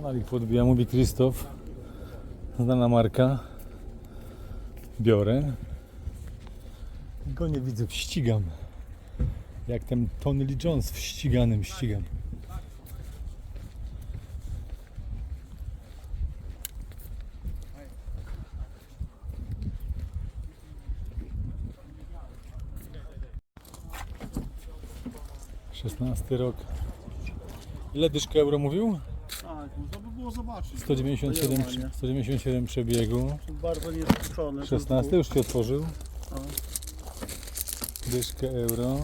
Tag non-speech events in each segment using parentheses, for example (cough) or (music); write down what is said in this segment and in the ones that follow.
Kanalik podbija, mówi Krzysztof. Znana marka. Biorę. Go nie widzę, ścigam. Jak ten Tony Lee Jones w ściganym ścigam. Szesnasty rok. Ile dyszka euro mówił? Tak, można by było zobaczyć. 197, Pojełanie. 197 przebiegu. Bardzo nieskończone. 16 już Ci otworzył. No. Dyszkę euro.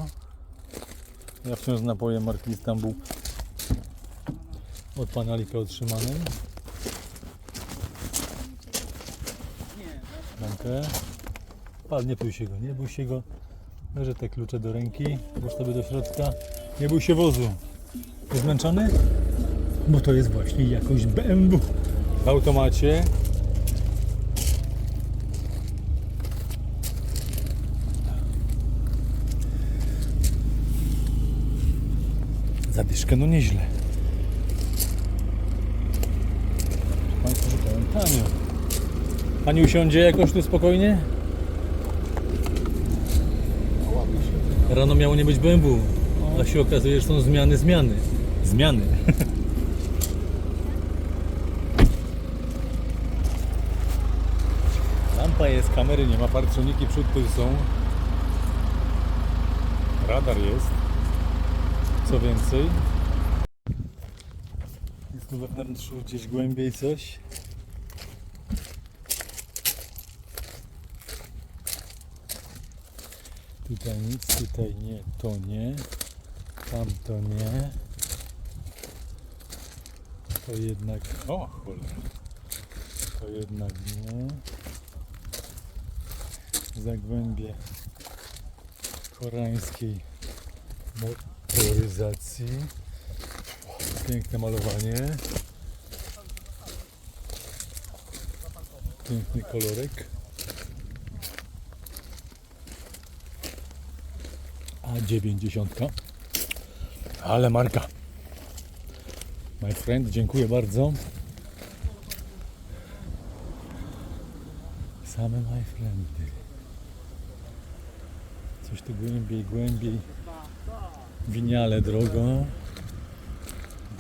Ja wciąż napoję marki Istanbul. Od pana Lika otrzymanym. Dankę. Pal, nie bój się go, nie bój się go. Bierze te klucze do ręki, włóż sobie do środka. Nie bój się wozu. Jest zmęczony? Bo to jest właśnie jakoś BMW. W automacie. Zadyszkę, no nieźle. Państwo szukają tanio. Pani usiądzie jakoś tu spokojnie? Rano miało nie być BMW, a się okazuje, że są zmiany, zmiany. Zmiany. (laughs) Lampa jest, kamery nie ma, partroniki przód tu są. Radar jest. Co więcej? Jest tu we wnętrzu gdzieś głębiej coś. Tutaj nic, tutaj nie, to nie, tam to nie. To jednak, o cholera, to jednak nie. Zagłębie koreańskiej motoryzacji. Piękne malowanie. Piękny kolorek. A 90. Ale marka. My friend, dziękuję bardzo. Same my friendy. Coś tu głębiej, głębiej. Winiale drogo.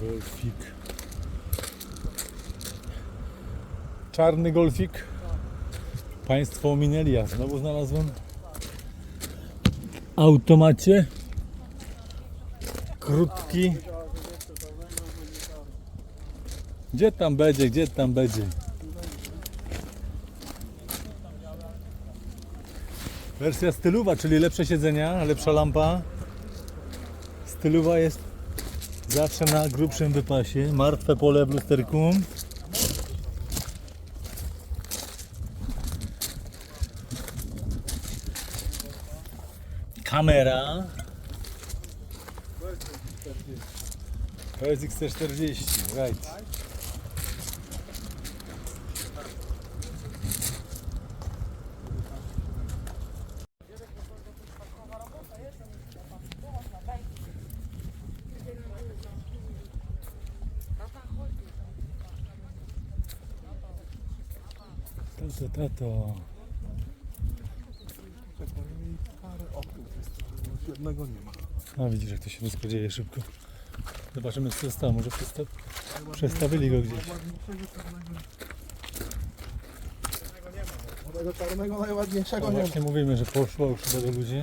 Golfik. Czarny golfik. Państwo ominęli, a znowu znalazłem. Automacie. Krótki. Gdzie tam będzie, gdzie tam będzie? Wersja stylowa, czyli lepsze siedzenia, lepsza lampa. Stylowa jest zawsze na grubszym wypasie. Martwe pole w lusterku. Kamera. PSX 40 right. Tato, tato. Parę jest, już jednego nie ma. A widzisz jak to się wszystko dzieje szybko. Zobaczymy co zostało. Może przesta przestawili go gdzieś. Tego czarnego najładniejszego No nie ma. właśnie mówimy, że poszło już do ludzi.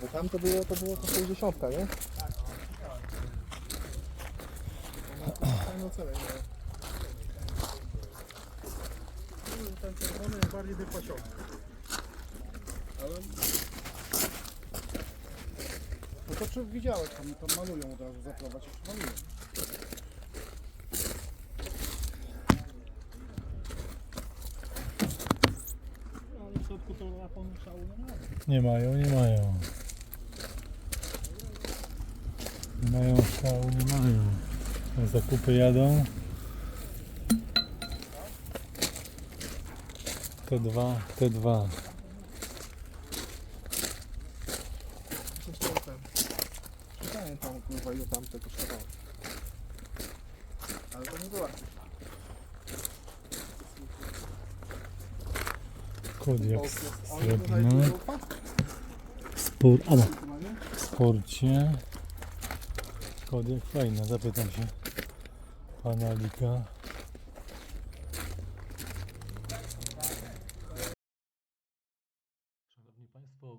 Bo tam to było, to było to 60, nie? Fajną cenę miało. Ten czerwony jest bardziej wypasiony. Ale... No to czy widziałeś, tam, tam malują od razu, zaprowadź, już malują. W środku to rapon szału nie. Nie mają, nie mają. Nie mają szału, nie mają. Zakupy jadą. T2, T2. Czytałem tam, kurwa, ile tam kosztowało. Ale srebrny. Spór, ale w sporcie. Kodiak fajny, zapytam się pana Lika. Szanowni Państwo,